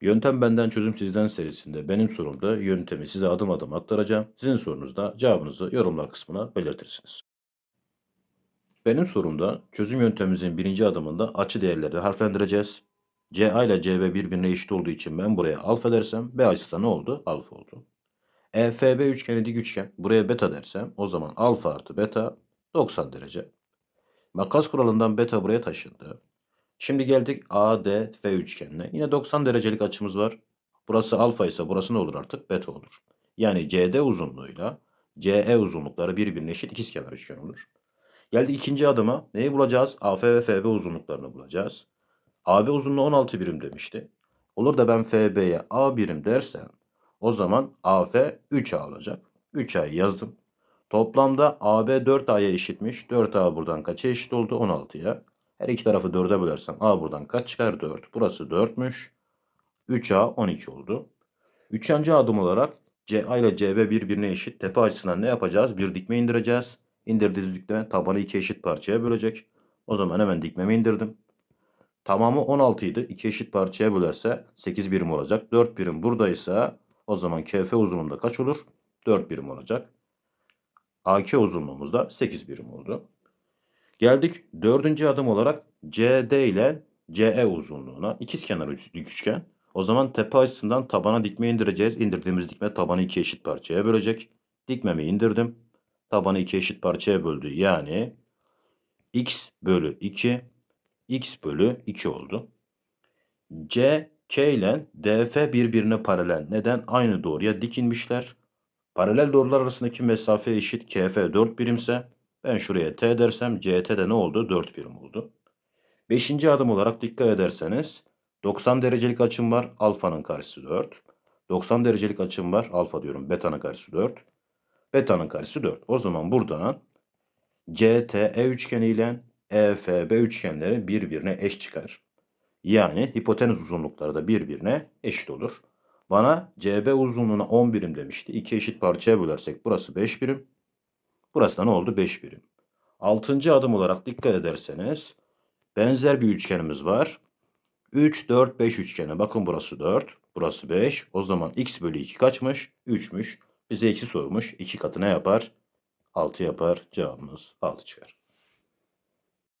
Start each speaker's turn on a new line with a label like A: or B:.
A: Yöntem Benden Çözüm Sizden serisinde benim sorumda yöntemi size adım adım aktaracağım. Sizin sorunuzda cevabınızı yorumlar kısmına belirtirsiniz. Benim sorumda çözüm yöntemimizin birinci adımında açı değerleri harflendireceğiz. CA ile CB birbirine eşit olduğu için ben buraya alfa dersem B açısı ne oldu? Alfa oldu. EFB üçgeni dik üçgen. Buraya beta dersem o zaman alfa artı beta 90 derece. Makas kuralından beta buraya taşındı. Şimdi geldik ADF üçgenine. Yine 90 derecelik açımız var. Burası alfa ise burası ne olur artık? Beta olur. Yani CD uzunluğuyla CE uzunlukları birbirine eşit ikizkenar üçgen olur. Geldi ikinci adıma. Neyi bulacağız? AF ve FB uzunluklarını bulacağız. AB uzunluğu 16 birim demişti. Olur da ben FB'ye A birim dersem o zaman AF 3A olacak. 3A'yı yazdım. Toplamda AB 4A'ya eşitmiş. 4A buradan kaça eşit oldu? 16'ya. Her iki tarafı 4'e bölersem A buradan kaç çıkar? 4. Burası 4'müş. 3A 12 oldu. Üçüncü adım olarak CA ile CB birbirine eşit. Tepe açısından ne yapacağız? Bir dikme indireceğiz. İndirdiğimiz dikme tabanı iki eşit parçaya bölecek. O zaman hemen dikmemi indirdim. Tamamı 16 idi. 2 eşit parçaya bölerse 8 birim olacak. 4 birim buradaysa o zaman KF uzunluğunda kaç olur? 4 birim olacak. AK uzunluğumuz da 8 birim oldu. Geldik dördüncü adım olarak CD ile CE uzunluğuna. İkizkenar üçgen. O zaman tepe açısından tabana dikme indireceğiz. İndirdiğimiz dikme tabanı iki eşit parçaya bölecek. Dikmemi indirdim. Tabanı iki eşit parçaya böldü. Yani x bölü 2 x bölü 2 oldu. C, K ile DF birbirine paralel. Neden? Aynı doğruya dik inmişler. Paralel doğrular arasındaki mesafe eşit KF 4 birimse ben şuraya T dersem CT de ne oldu? 4 birim oldu. Beşinci adım olarak dikkat ederseniz 90 derecelik açım var. Alfanın karşısı 4. 90 derecelik açım var. Alfa diyorum. Beta'nın karşısı 4. Beta'nın karşısı 4. O zaman buradan CTE üçgeni ile EFB üçgenleri birbirine eş çıkar. Yani hipotenüs uzunlukları da birbirine eşit olur. Bana CB uzunluğuna 10 birim demişti. İki eşit parçaya bölersek burası 5 birim. Burası da ne oldu? 5 birim. Altıncı adım olarak dikkat ederseniz benzer bir üçgenimiz var. 3, 4, 5 üçgeni. Bakın burası 4, burası 5. O zaman x bölü 2 kaçmış? 3'müş. Bize eksi sormuş. 2 katı ne yapar? 6 yapar. Cevabımız 6 çıkar.